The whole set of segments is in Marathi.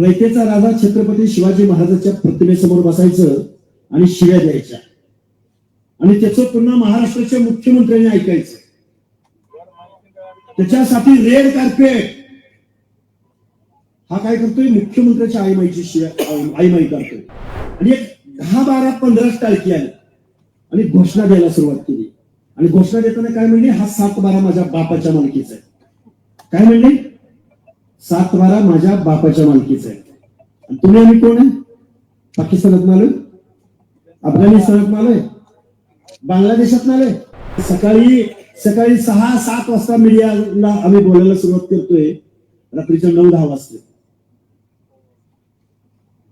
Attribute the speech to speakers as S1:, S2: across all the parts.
S1: रयतेचा राजा छत्रपती शिवाजी महाराजांच्या प्रतिमेसमोर बसायचं आणि शिव्या द्यायच्या. आणि त्याचं पुन्हा महाराष्ट्राच्या मुख्यमंत्र्यांनी ऐकायचं. त्याच्यासाठी रेड कार्पेट हा काय करतोय? मुख्यमंत्र्याच्या आईमाईची शिव्या आईमाई करतोय. आणि एक दहा बारा पंधराच टाळकी आली. आणि घोषणा द्यायला सुरुवात केली. आणि घोषणा देताना काय म्हणली? हा सात बारा माझ्या बापाच्या मालकीचा आहे. काय म्हणले? सात वारा माझ्या बापाच्या मालकीचा आहे. तुम्ही आम्ही कोण आहे? पाकिस्तानात आलोय अफगाणिस्तानात आलोय बांगलादेशात आलोय सकाळी सकाळी सहा सात वाजता मीडियाला आम्ही बोलायला सुरुवात करतोय. रात्रीच्या नऊ दहा वाजते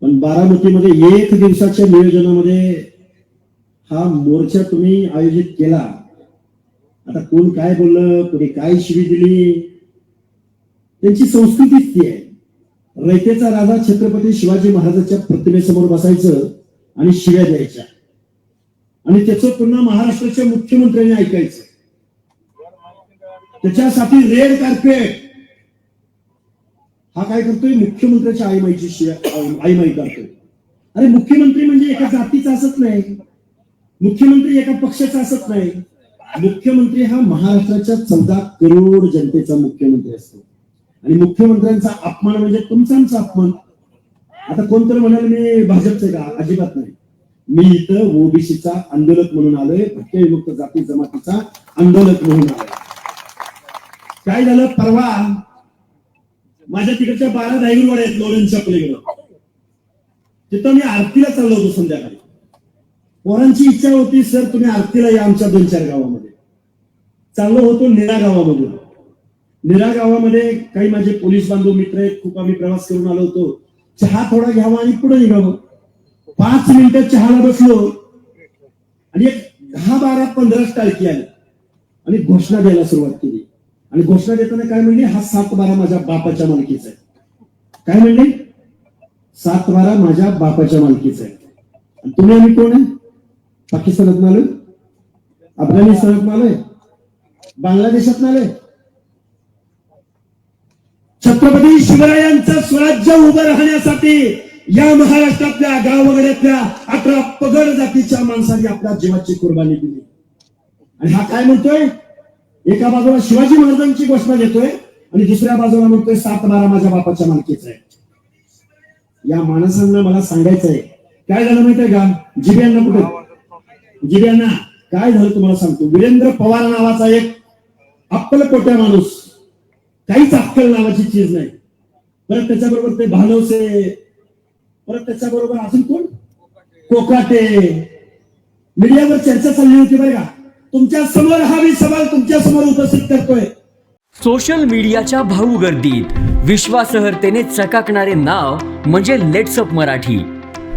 S1: पण बारामतीमध्ये एक दिवसाच्या नियोजनामध्ये हा मोर्चा तुम्ही आयोजित केला. आता कोण काय बोललं कोणी काय शिवी दिली त्यांची संस्कृतीच ती आहे. रयतेचा राजा छत्रपती शिवाजी महाराजांच्या प्रतिमेसमोर बसायचं आणि शिव्या द्यायच्या. आणि त्याचं पुन्हा महाराष्ट्राच्या मुख्यमंत्र्यांनी ऐकायचं. त्याच्यासाठी रेड कार्पेट हा काय करतोय? मुख्यमंत्र्याच्या आईमाईची शिव्या आईमाई करतोय. अरे मुख्यमंत्री म्हणजे एका जातीचा असत नाही. मुख्यमंत्री एका पक्षाचा असत नाही. मुख्यमंत्री हा महाराष्ट्राच्या चौदा करोड जनतेचा मुख्यमंत्री असतो. आणि मुख्यमंत्र्यांचा अपमान म्हणजे तुमचा आमचा अपमान. आता कोणतरी म्हणाल मी भाजपचे का? अजिबात नाही. मी इथं ओबीसीचा आंदोलक म्हणून आलोय भटक्या जाती जमातीचा आंदोलक म्हणून आलोय. काय झालं? परवा माझ्या तिकडच्या बारा दाईवर आहेत लोणंदच्या पलीकडं. तिथं मी आरतीला चाललो होतो संध्याकाळी. पोरांची इच्छा होती सर तुम्ही आरतीला या आमच्या दोन चार गावामध्ये. चाललो होतो निरा गावामधून. निरा गावामध्ये काही माझे पोलीस बांधव मित्र आहेत खूप आम्ही प्रवास करून आलो होतो. चहा थोडा घ्यावा आणि पुढे निघावं. पाच मिनिटं चहाला बसलो. आणि एक दहा बारा पंधरा टाळकी आली. आणि घोषणा द्यायला सुरुवात केली. आणि घोषणा देताना काय म्हणली? हा सात बारा माझ्या बापाच्या मालकीचा आहे. काय म्हणले? सात बारा माझ्या बापाच्या मालकीचा आहे. आणि तुम्ही आम्ही कोण आहे? पाकिस्तानात आलोय अफगाणिस्तानात आलोय बांगलादेशात आलोय छत्रपती शिवरायांचं स्वराज्य उभं राहण्यासाठी या महाराष्ट्रातल्या गावगड्यातल्या अठरा पगड जातीच्या माणसांनी आपल्या जीवाची कुर्बानी दिली. आणि हा काय म्हणतोय? एका बाजूला शिवाजी महाराजांची घोषणा देतोय आणि दुसऱ्या बाजूला म्हणतोय सात बारा माझ्या बापाच्या मालकीचा आहे. या माणसांना मला सांगायचं आहे काय झालं माहितीये का? जिब्यांना कुठे? जिब्यांना काय झालं तुम्हाला सांगतो? वीरेंद्र पवार नावाचा एक अप्पलकोट्या माणूस काहीच अक्कल नावाची चीज नाही. परत त्याच्याबरोबर ते भानवसे परत त्याच्याबरोबर अजून कोण? कोकाटे. मीडियावर चर्चा चालली होती बरं का. तुमच्यासमोर हा मी सवाल तुमच्यासमोर उपस्थित करतोय.
S2: सोशल मीडियाच्या भाऊ गर्दीत. विश्वासार्हतेने चकाकणारे नाव म्हणजे लेट्सअप मराठी.